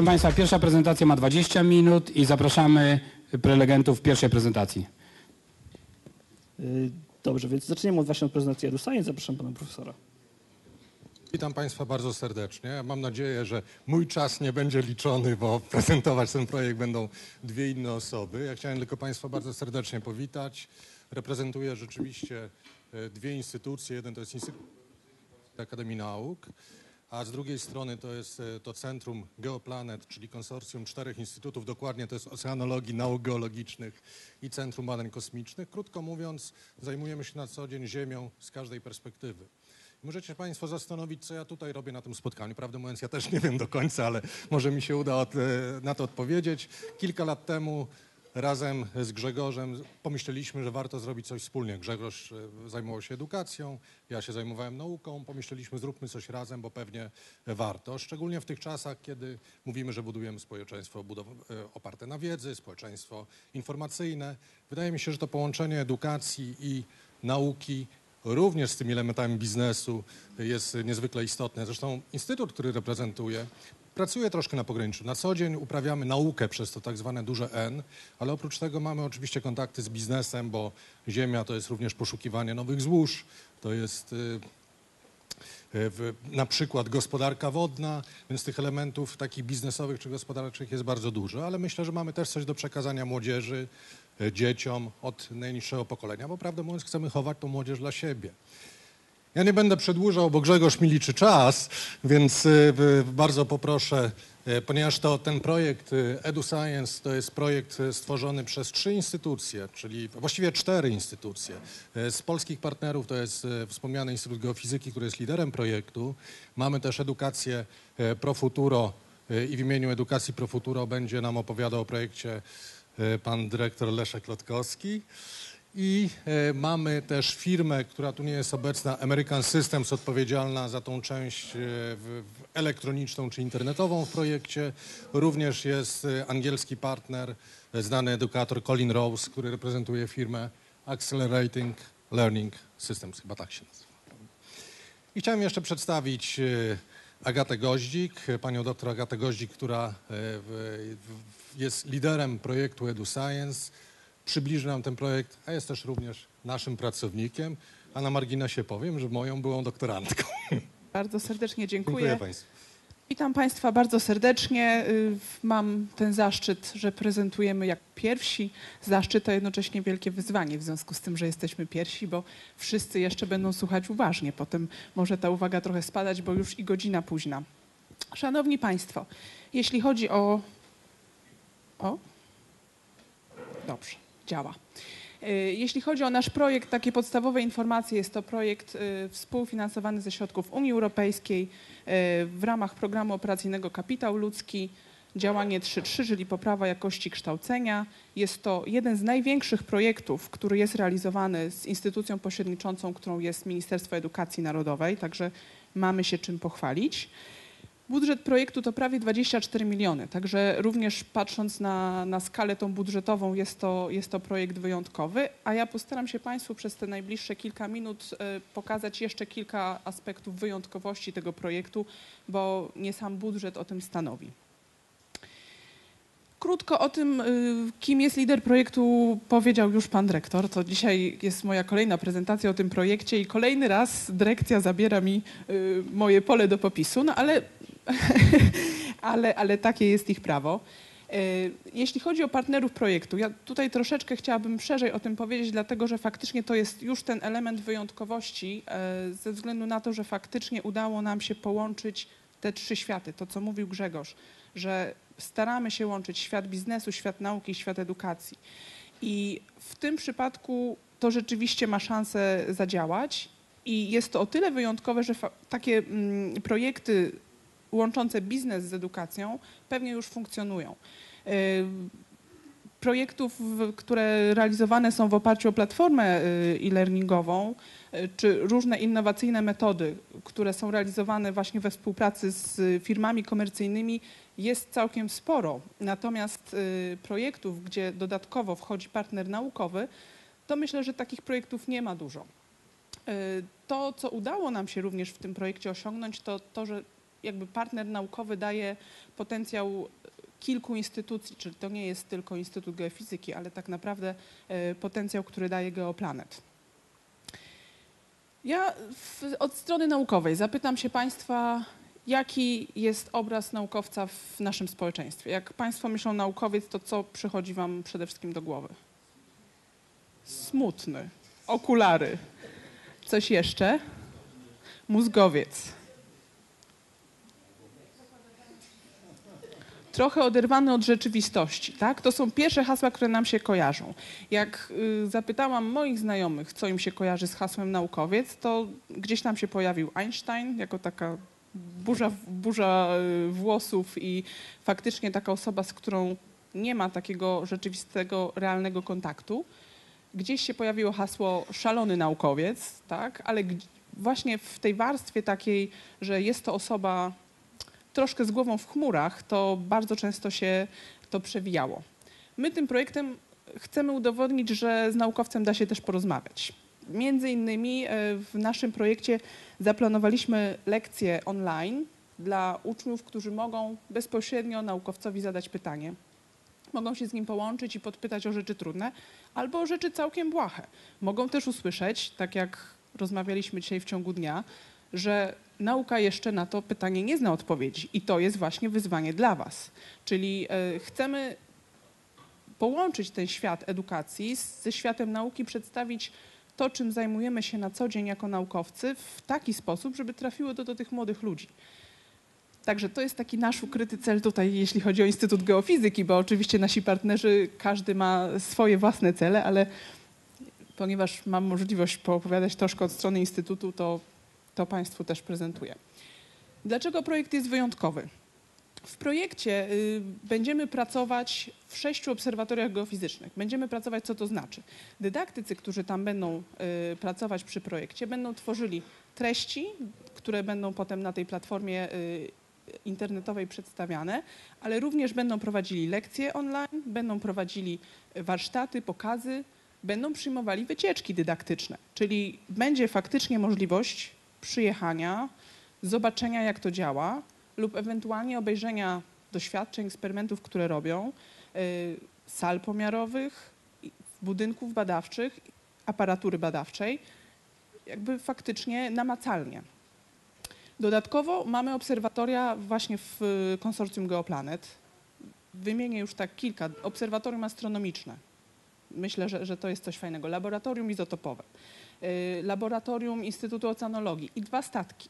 proszę Państwa, pierwsza prezentacja ma 20 minut i zapraszamy prelegentów pierwszej prezentacji. Y, Dobrze, więc zaczniemy od właśnie od prezentacji EduScience. Zapraszam pana profesora. Witam Państwa bardzo serdecznie. Mam nadzieję, że mój czas nie będzie liczony, bo prezentować ten projekt będą dwie inne osoby. Ja chciałem tylko Państwa bardzo serdecznie powitać. Reprezentuję rzeczywiście e, dwie instytucje. Jeden to jest Instytut Akademii Nauk, a z drugiej strony to jest e, to Centrum Geoplanet, czyli konsorcjum czterech instytutów. Dokładnie to jest Oceanologii, Nauk Geologicznych i Centrum Badań Kosmicznych. Krótko mówiąc, zajmujemy się na co dzień Ziemią z każdej perspektywy. Możecie Państwo zastanowić, co ja tutaj robię na tym spotkaniu. Prawdę mówiąc, ja też nie wiem do końca, ale może mi się uda od, e, na to odpowiedzieć. Kilka lat temu razem z Grzegorzem pomyśleliśmy, że warto zrobić coś wspólnie. Grzegorz e, zajmował się edukacją, ja się zajmowałem nauką. Pomyśleliśmy, zróbmy coś razem, bo pewnie warto. Szczególnie w tych czasach, kiedy mówimy, że budujemy społeczeństwo e, oparte na wiedzy, społeczeństwo informacyjne. Wydaje mi się, że to połączenie edukacji i nauki również z tymi elementami biznesu jest niezwykle istotne. Zresztą instytut, który reprezentuję, pracuje troszkę na pograniczu. Na co dzień uprawiamy naukę przez to tak zwane duże N, ale oprócz tego mamy oczywiście kontakty z biznesem, bo Ziemia to jest również poszukiwanie nowych złóż, to jest y, w, na przykład gospodarka wodna, więc tych elementów takich biznesowych czy gospodarczych jest bardzo dużo, ale myślę, że mamy też coś do przekazania młodzieży, e, dzieciom od najniższego pokolenia, bo prawdę mówiąc chcemy chować tą młodzież dla siebie. Ja nie będę przedłużał, bo Grzegorz mi liczy czas, więc y, bardzo poproszę, y, ponieważ to ten projekt y, EduScience to jest projekt stworzony przez trzy instytucje, czyli właściwie cztery instytucje. Z polskich partnerów to jest wspomniany Instytut Geofizyki, który jest liderem projektu. Mamy też edukację Profuturo i w imieniu edukacji Profuturo będzie nam opowiadał o projekcie pan dyrektor Leszek Lotkowski. I e, mamy też firmę, która tu nie jest obecna, American Systems, odpowiedzialna za tą część e, elektroniczną czy internetową w projekcie. Również jest e, angielski partner, znany edukator Colin Rose, który reprezentuje firmę Accelerating Learning Systems, chyba tak się nazywa. I chciałem jeszcze przedstawić Agatę Goździk, panią doktor Agatę Goździk, która jest liderem projektu EduScience. Przybliży nam ten projekt, a jest też również naszym pracownikiem. A na marginesie powiem, że moją byłą doktorantką. Bardzo serdecznie dziękuję. Dziękuję Państwu. Witam Państwa bardzo serdecznie. Y, Mam ten zaszczyt, że prezentujemy jak pierwsi. Zaszczyt to jednocześnie wielkie wyzwanie w związku z tym, że jesteśmy pierwsi, bo wszyscy jeszcze będą słuchać uważnie. Potem może ta uwaga trochę spadać, bo już i godzina późna. Szanowni Państwo, jeśli chodzi o. O? Dobrze, działa. Y, Jeśli chodzi o nasz projekt, takie podstawowe informacje, jest to projekt y, współfinansowany ze środków Unii Europejskiej y, w ramach programu operacyjnego Kapitał Ludzki, działanie 3.3, czyli poprawa jakości kształcenia. Jest to jeden z największych projektów, który jest realizowany z instytucją pośredniczącą, którą jest Ministerstwo Edukacji Narodowej, także mamy się czym pochwalić. Budżet projektu to prawie 24 miliony, także również patrząc na, na skalę tą budżetową jest to, jest to projekt wyjątkowy, a ja postaram się Państwu przez te najbliższe kilka minut e, pokazać jeszcze kilka aspektów wyjątkowości tego projektu, bo nie sam budżet o tym stanowi. Krótko o tym, y, kim jest lider projektu, powiedział już pan dyrektor. To dzisiaj jest moja kolejna prezentacja o tym projekcie i kolejny raz dyrekcja zabiera mi y, moje pole do popisu, no ale, ale, ale takie jest ich prawo. Y, Jeśli chodzi o partnerów projektu, ja tutaj troszeczkę chciałabym szerzej o tym powiedzieć, dlatego że faktycznie to jest już ten element wyjątkowości, y, ze względu na to, że faktycznie udało nam się połączyć te trzy światy, to co mówił Grzegorz, że staramy się łączyć świat biznesu, świat nauki, świat edukacji. I w tym przypadku to rzeczywiście ma szansę zadziałać i jest to o tyle wyjątkowe, że takie mm, projekty łączące biznes z edukacją pewnie już funkcjonują. Y, Projektów, które realizowane są w oparciu o platformę y, e-learningową, y, czy różne innowacyjne metody, które są realizowane właśnie we współpracy z firmami komercyjnymi, jest całkiem sporo. Natomiast projektów, gdzie dodatkowo wchodzi partner naukowy, to myślę, że takich projektów nie ma dużo. To, co udało nam się również w tym projekcie osiągnąć, to to, że jakby partner naukowy daje potencjał kilku instytucji, czyli to nie jest tylko Instytut Geofizyki, ale tak naprawdę e, potencjał, który daje Geoplanet. Ja w, od strony naukowej zapytam się Państwa, jaki jest obraz naukowca w naszym społeczeństwie. Jak Państwo myślą naukowiec, to co przychodzi Wam przede wszystkim do głowy? Smutny, okulary. Coś jeszcze? Mózgowiec. Trochę oderwany od rzeczywistości, tak? To są pierwsze hasła, które nam się kojarzą. Jak y, zapytałam moich znajomych, co im się kojarzy z hasłem naukowiec, to gdzieś tam się pojawił Einstein jako taka burza, burza y, włosów i faktycznie taka osoba, z którą nie ma takiego rzeczywistego, realnego kontaktu. Gdzieś się pojawiło hasło szalony naukowiec, tak? ale właśnie w tej warstwie takiej, że jest to osoba troszkę z głową w chmurach, to bardzo często się to przewijało. My tym projektem chcemy udowodnić, że z naukowcem da się też porozmawiać. Między innymi e, w naszym projekcie zaplanowaliśmy lekcje online dla uczniów, którzy mogą bezpośrednio naukowcowi zadać pytanie. Mogą się z nim połączyć i podpytać o rzeczy trudne albo o rzeczy całkiem błahe. Mogą też usłyszeć, tak jak rozmawialiśmy dzisiaj w ciągu dnia, że nauka jeszcze na to pytanie nie zna odpowiedzi i to jest właśnie wyzwanie dla Was. Czyli e, chcemy połączyć ten świat edukacji ze światem nauki, przedstawić to, czym zajmujemy się na co dzień jako naukowcy w taki sposób, żeby trafiło to do tych młodych ludzi. Także to jest taki nasz ukryty cel tutaj, jeśli chodzi o Instytut Geofizyki, bo oczywiście nasi partnerzy, każdy ma swoje własne cele, ale ponieważ mam możliwość poopowiadać troszkę od strony Instytutu, to, to Państwu też prezentuję. Dlaczego projekt jest wyjątkowy? W projekcie y, będziemy pracować w sześciu obserwatoriach geofizycznych. Będziemy pracować, co to znaczy. Dydaktycy, którzy tam będą y, pracować przy projekcie, będą tworzyli treści, które będą potem na tej platformie y, internetowej przedstawiane, ale również będą prowadzili lekcje online, będą prowadzili warsztaty, pokazy, będą przyjmowali wycieczki dydaktyczne, czyli będzie faktycznie możliwość przyjechania, zobaczenia jak to działa lub ewentualnie obejrzenia doświadczeń, eksperymentów, które robią, y, sal pomiarowych, budynków badawczych, aparatury badawczej, jakby faktycznie namacalnie. Dodatkowo mamy obserwatoria właśnie w y, konsorcjum Geoplanet. Wymienię już tak kilka. Obserwatorium astronomiczne. Myślę, że, że to jest coś fajnego. Laboratorium izotopowe. Y, Laboratorium Instytutu Oceanologii i dwa statki.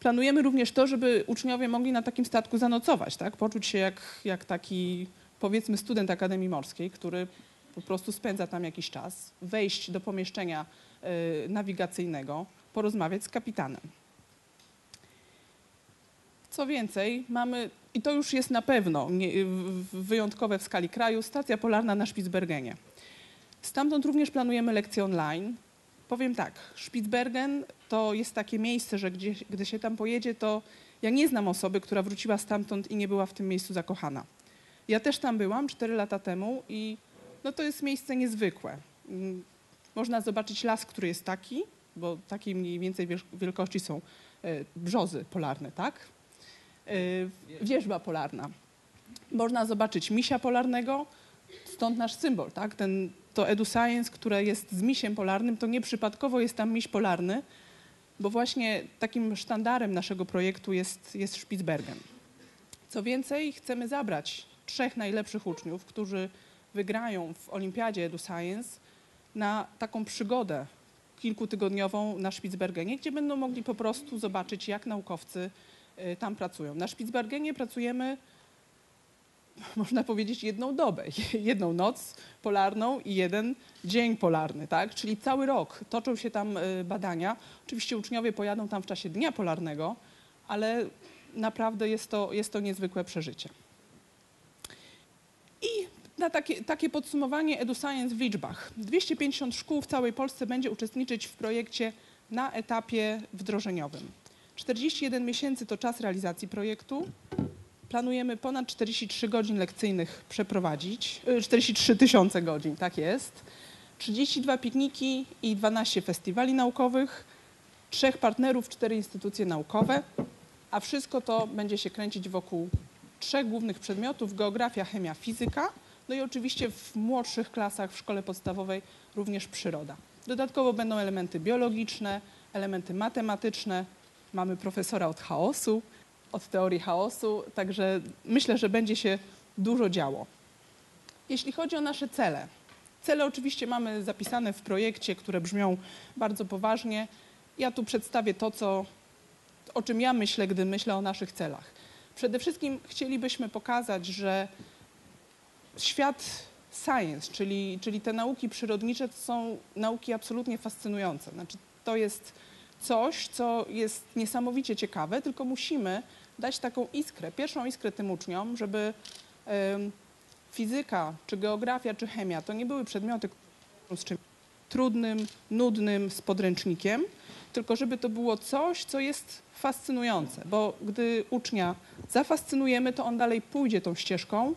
Planujemy również to, żeby uczniowie mogli na takim statku zanocować, tak? poczuć się jak, jak taki powiedzmy student Akademii Morskiej, który po prostu spędza tam jakiś czas, wejść do pomieszczenia y, nawigacyjnego, porozmawiać z kapitanem. Co więcej, mamy, i to już jest na pewno nie, wyjątkowe w skali kraju, stacja polarna na Spitsbergenie. Stamtąd również planujemy lekcje online. Powiem tak, Spitsbergen to jest takie miejsce, że gdzie, gdy się tam pojedzie, to ja nie znam osoby, która wróciła stamtąd i nie była w tym miejscu zakochana. Ja też tam byłam 4 lata temu i no to jest miejsce niezwykłe. Mm, Można zobaczyć las, który jest taki, bo takiej mniej więcej wiel- wielkości są e, brzozy polarne, tak? E, Wierzba polarna. Można zobaczyć misia polarnego, stąd nasz symbol, tak? Ten, to EduScience, które jest z misiem polarnym, to nieprzypadkowo jest tam miś polarny, bo właśnie takim sztandarem naszego projektu jest, jest Spitsbergen. Co więcej, chcemy zabrać trzech najlepszych uczniów, którzy wygrają w Olimpiadzie EduScience na taką przygodę kilkutygodniową na Spitsbergenie, gdzie będą mogli po prostu zobaczyć, jak naukowcy y, tam pracują. Na Spitsbergenie pracujemy, można powiedzieć, jedną dobę, jedną noc polarną i jeden dzień polarny, tak? Czyli cały rok toczą się tam y, badania. Oczywiście uczniowie pojadą tam w czasie dnia polarnego, ale naprawdę jest to, jest to niezwykłe przeżycie. I na takie, takie podsumowanie EduScience w liczbach. 250 szkół w całej Polsce będzie uczestniczyć w projekcie na etapie wdrożeniowym. 41 miesięcy to czas realizacji projektu. Planujemy ponad 43 godzin lekcyjnych przeprowadzić, y, 43 tysiące godzin, tak jest. 32 pikniki i 12 festiwali naukowych, trzech partnerów, cztery instytucje naukowe. a wszystko to będzie się kręcić wokół trzech głównych przedmiotów: geografia, chemia, fizyka. No i oczywiście w młodszych klasach w szkole podstawowej również przyroda. Dodatkowo będą elementy biologiczne, elementy matematyczne. Mamy profesora od chaosu, od teorii chaosu, także myślę, że będzie się dużo działo. Jeśli chodzi o nasze cele, cele oczywiście mamy zapisane w projekcie, które brzmią bardzo poważnie. Ja tu przedstawię to, co, o czym ja myślę, gdy myślę o naszych celach. Przede wszystkim chcielibyśmy pokazać, że świat science, czyli, czyli te nauki przyrodnicze, to są nauki absolutnie fascynujące. Znaczy, to jest coś, co jest niesamowicie ciekawe, tylko musimy dać taką iskrę, pierwszą iskrę tym uczniom, żeby fizyka, czy geografia, czy chemia to nie były przedmioty z czymś trudnym, nudnym, z podręcznikiem, tylko żeby to było coś, co jest fascynujące, bo gdy ucznia zafascynujemy, to on dalej pójdzie tą ścieżką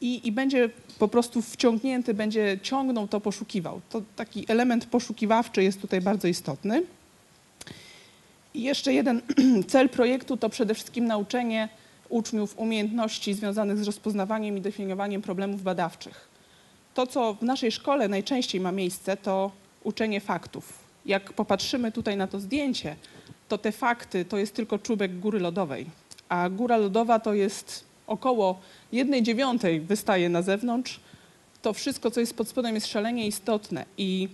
i, i będzie po prostu wciągnięty, będzie ciągnął to, poszukiwał. To taki element poszukiwawczy jest tutaj bardzo istotny. I jeszcze jeden cel projektu to przede wszystkim nauczenie uczniów umiejętności związanych z rozpoznawaniem i definiowaniem problemów badawczych. To, co w naszej szkole najczęściej ma miejsce, to uczenie faktów. Jak popatrzymy tutaj na to zdjęcie, to te fakty to jest tylko czubek góry lodowej, a góra lodowa to jest około jednej dziewiątej wystaje na zewnątrz. To wszystko, co jest pod spodem, jest szalenie istotne i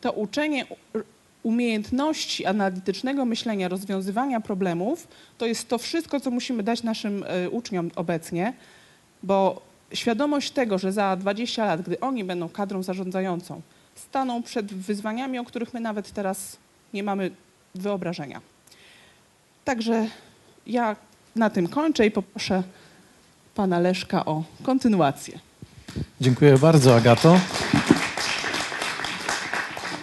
to uczenie umiejętności analitycznego myślenia, rozwiązywania problemów, to jest to wszystko, co musimy dać naszym y, uczniom obecnie, bo świadomość tego, że za 20 lat, gdy oni będą kadrą zarządzającą, staną przed wyzwaniami, o których my nawet teraz nie mamy wyobrażenia. Także ja na tym kończę i poproszę pana Leszka o kontynuację. Dziękuję bardzo, Agato.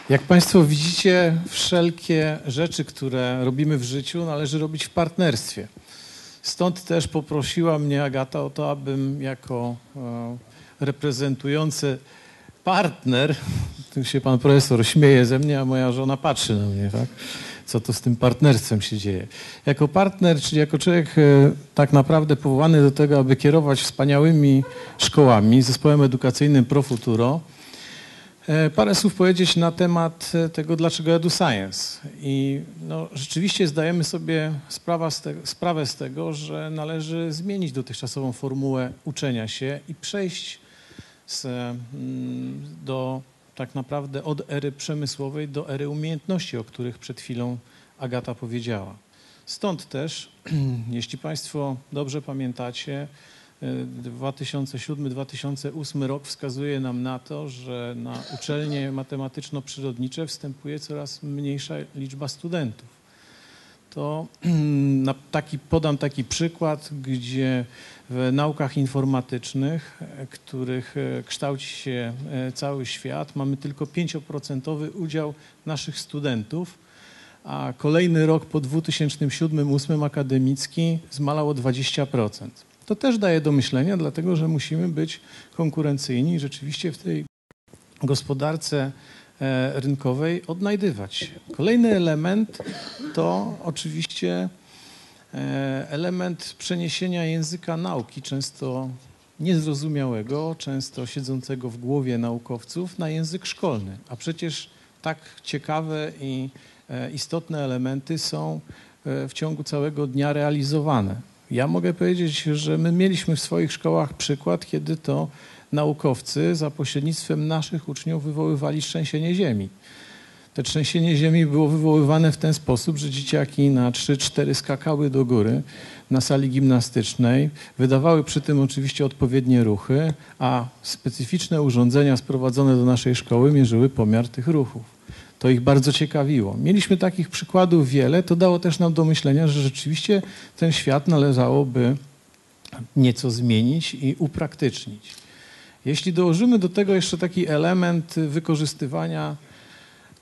Jak Państwo widzicie, wszelkie rzeczy, które robimy w życiu, należy robić w partnerstwie. Stąd też poprosiła mnie Agata o to, abym jako e, reprezentujący partner, tu się pan profesor śmieje ze mnie, a moja żona patrzy na mnie, tak? Co to z tym partnerstwem się dzieje? Jako partner, czyli jako człowiek e, tak naprawdę powołany do tego, aby kierować wspaniałymi szkołami, zespołem edukacyjnym Pro Futuro, E, Parę słów powiedzieć na temat e, tego, dlaczego Edu Science. I no, rzeczywiście zdajemy sobie z te, sprawę z tego, że należy zmienić dotychczasową formułę uczenia się i przejść z, mm, do tak naprawdę od ery przemysłowej do ery umiejętności, o których przed chwilą Agata powiedziała. Stąd też, jeśli Państwo dobrze pamiętacie, 2007-2008 rok wskazuje nam na to, że na uczelnie matematyczno-przyrodnicze wstępuje coraz mniejsza liczba studentów. To na taki, podam taki przykład, gdzie w naukach informatycznych, których e, kształci się e, cały świat, mamy tylko 5% udział naszych studentów, a kolejny rok po 2007-2008 akademicki zmalał o 20%. To też daje do myślenia, dlatego że musimy być konkurencyjni i rzeczywiście w tej gospodarce e, rynkowej odnajdywać się. Kolejny element to oczywiście e, element przeniesienia języka nauki, często niezrozumiałego, często siedzącego w głowie naukowców, na język szkolny. A przecież tak ciekawe i e, istotne elementy są w ciągu całego dnia realizowane. Ja mogę powiedzieć, że my mieliśmy w swoich szkołach przykład, kiedy to naukowcy za pośrednictwem naszych uczniów wywoływali trzęsienie ziemi. To trzęsienie ziemi było wywoływane w ten sposób, że dzieciaki na 3-4 skakały do góry na sali gimnastycznej, wydawały przy tym oczywiście odpowiednie ruchy, a specyficzne urządzenia sprowadzone do naszej szkoły mierzyły pomiar tych ruchów. To ich bardzo ciekawiło. Mieliśmy takich przykładów wiele, to dało też nam do myślenia, że rzeczywiście ten świat należałoby nieco zmienić i upraktycznić. Jeśli dołożymy do tego jeszcze taki element wykorzystywania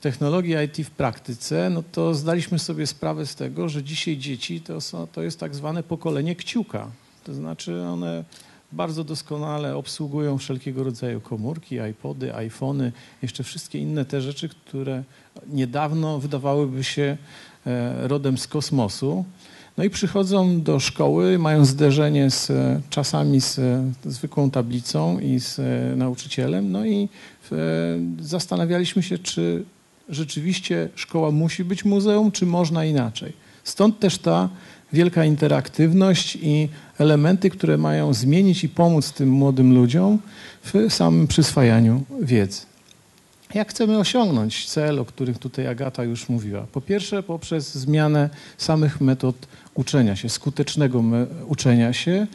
technologii IT w praktyce, no to zdaliśmy sobie sprawę z tego, że dzisiaj dzieci to, są, to jest tak zwane pokolenie kciuka. To znaczy one bardzo doskonale obsługują wszelkiego rodzaju komórki, iPody, iPhony, jeszcze wszystkie inne te rzeczy, które niedawno wydawałyby się e, rodem z kosmosu. No i przychodzą do szkoły, mają zderzenie z, e, czasami z e, zwykłą tablicą i z nauczycielem, no i zastanawialiśmy się, czy rzeczywiście szkoła musi być muzeum, czy można inaczej. Stąd też ta wielka interaktywność i elementy, które mają zmienić i pomóc tym młodym ludziom w samym przyswajaniu wiedzy. Jak chcemy osiągnąć cel, o których tutaj Agata już mówiła? Po pierwsze, poprzez zmianę samych metod uczenia się, skutecznego uczenia się.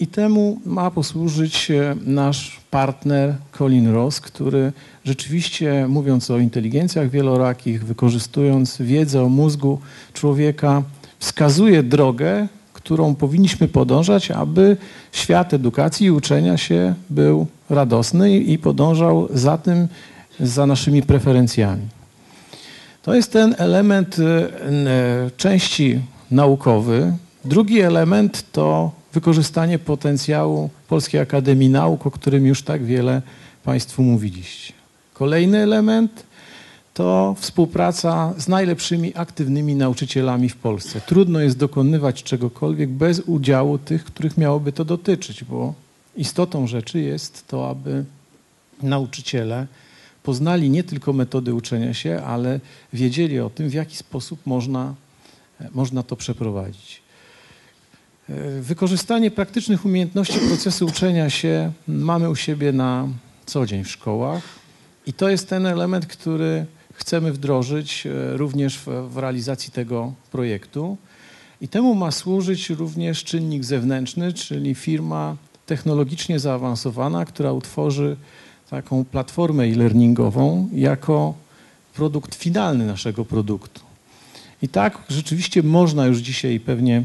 I temu ma posłużyć nasz partner Colin Ross, który rzeczywiście, mówiąc o inteligencjach wielorakich, wykorzystując wiedzę o mózgu człowieka, wskazuje drogę, którą powinniśmy podążać, aby świat edukacji i uczenia się był radosny i podążał za tym, za naszymi preferencjami. To jest ten element e, e, części naukowy. Drugi element to wykorzystanie potencjału Polskiej Akademii Nauk, o którym już tak wiele Państwu mówiliście. Kolejny element to współpraca z najlepszymi aktywnymi nauczycielami w Polsce. Trudno jest dokonywać czegokolwiek bez udziału tych, których miałoby to dotyczyć, bo istotą rzeczy jest to, aby nauczyciele poznali nie tylko metody uczenia się, ale wiedzieli o tym, w jaki sposób można, można to przeprowadzić. Wykorzystanie praktycznych umiejętności procesu uczenia się mamy u siebie na co dzień w szkołach i to jest ten element, który chcemy wdrożyć e, również w, w realizacji tego projektu. I temu ma służyć również czynnik zewnętrzny, czyli firma technologicznie zaawansowana, która utworzy taką platformę e-learningową jako produkt finalny naszego produktu. I tak rzeczywiście można już dzisiaj pewnie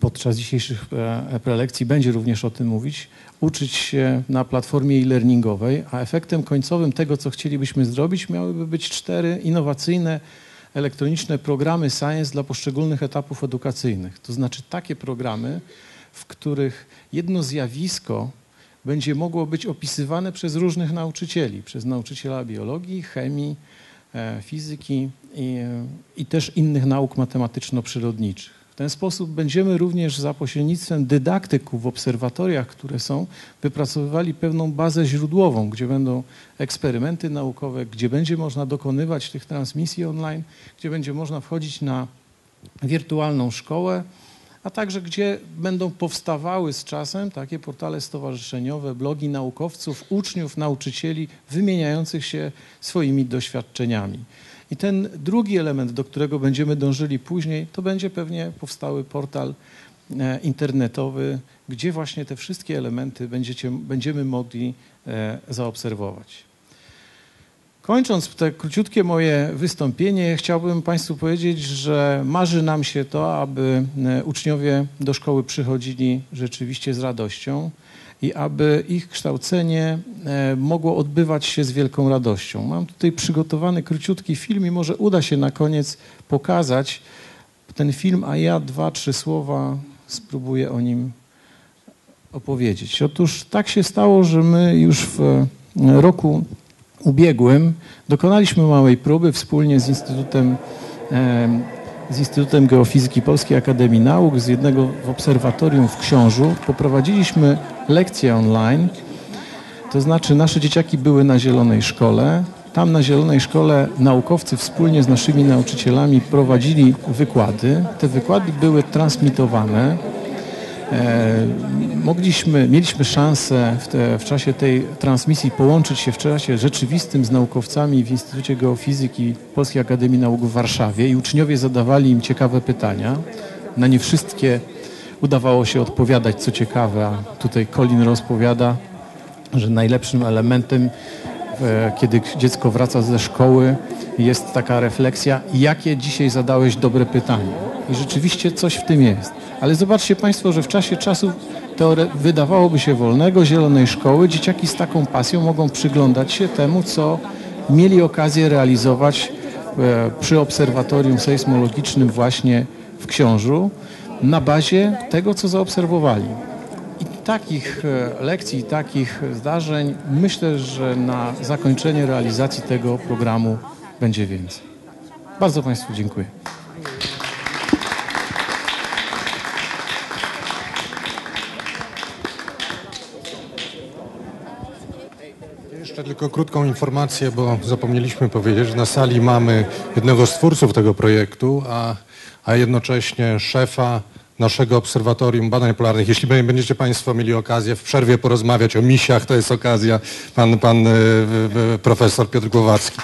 podczas dzisiejszych e, prelekcji będzie również o tym mówić, uczyć się na platformie e-learningowej, a efektem końcowym tego, co chcielibyśmy zrobić, miałyby być cztery innowacyjne elektroniczne programy Science dla poszczególnych etapów edukacyjnych. To znaczy takie programy, w których jedno zjawisko będzie mogło być opisywane przez różnych nauczycieli, przez nauczyciela biologii, chemii, e, fizyki i, e, i też innych nauk matematyczno-przyrodniczych. W ten sposób będziemy również za pośrednictwem dydaktyków w obserwatoriach, które są, wypracowywali pewną bazę źródłową, gdzie będą eksperymenty naukowe, gdzie będzie można dokonywać tych transmisji online, gdzie będzie można wchodzić na wirtualną szkołę, a także gdzie będą powstawały z czasem takie portale stowarzyszeniowe, blogi naukowców, uczniów, nauczycieli wymieniających się swoimi doświadczeniami. I ten drugi element, do którego będziemy dążyli później, to będzie pewnie powstały portal e, internetowy, gdzie właśnie te wszystkie elementy będziecie, będziemy mogli e, zaobserwować. Kończąc te króciutkie moje wystąpienie, chciałbym Państwu powiedzieć, że marzy nam się to, aby e, uczniowie do szkoły przychodzili rzeczywiście z radością i aby ich kształcenie e, mogło odbywać się z wielką radością. Mam tutaj przygotowany króciutki film i może uda się na koniec pokazać ten film, a ja dwa, trzy słowa spróbuję o nim opowiedzieć. Otóż tak się stało, że my już w e, roku ubiegłym dokonaliśmy małej próby wspólnie z Instytutem, e, z Instytutem Geofizyki Polskiej Akademii Nauk, z jednego w obserwatorium w Książu. Poprowadziliśmy lekcje online, to znaczy nasze dzieciaki były na Zielonej Szkole. Tam na Zielonej Szkole naukowcy wspólnie z naszymi nauczycielami prowadzili wykłady. Te wykłady były transmitowane. E, mogliśmy, mieliśmy szansę w, te, w czasie tej transmisji połączyć się w czasie rzeczywistym z naukowcami w Instytucie Geofizyki Polskiej Akademii Nauk w Warszawie i uczniowie zadawali im ciekawe pytania. Na nie wszystkie udawało się odpowiadać, co ciekawe, a tutaj Colin rozpowiada, że najlepszym elementem, e, kiedy dziecko wraca ze szkoły, jest taka refleksja, jakie dzisiaj zadałeś dobre pytanie. I rzeczywiście coś w tym jest. Ale zobaczcie Państwo, że w czasie czasu teore- wydawałoby się wolnego, zielonej szkoły, dzieciaki z taką pasją mogą przyglądać się temu, co mieli okazję realizować e, przy obserwatorium sejsmologicznym właśnie w Książu na bazie tego, co zaobserwowali. I takich e, lekcji, takich zdarzeń myślę, że na zakończenie realizacji tego programu będzie więcej. Bardzo Państwu dziękuję. Tylko krótką informację, bo zapomnieliśmy powiedzieć, że na sali mamy jednego z twórców tego projektu, a, a jednocześnie szefa naszego Obserwatorium Badań Polarnych. Jeśli będziecie Państwo mieli okazję w przerwie porozmawiać o misiach, to jest okazja, pan, pan e, profesor Piotr Głowacki.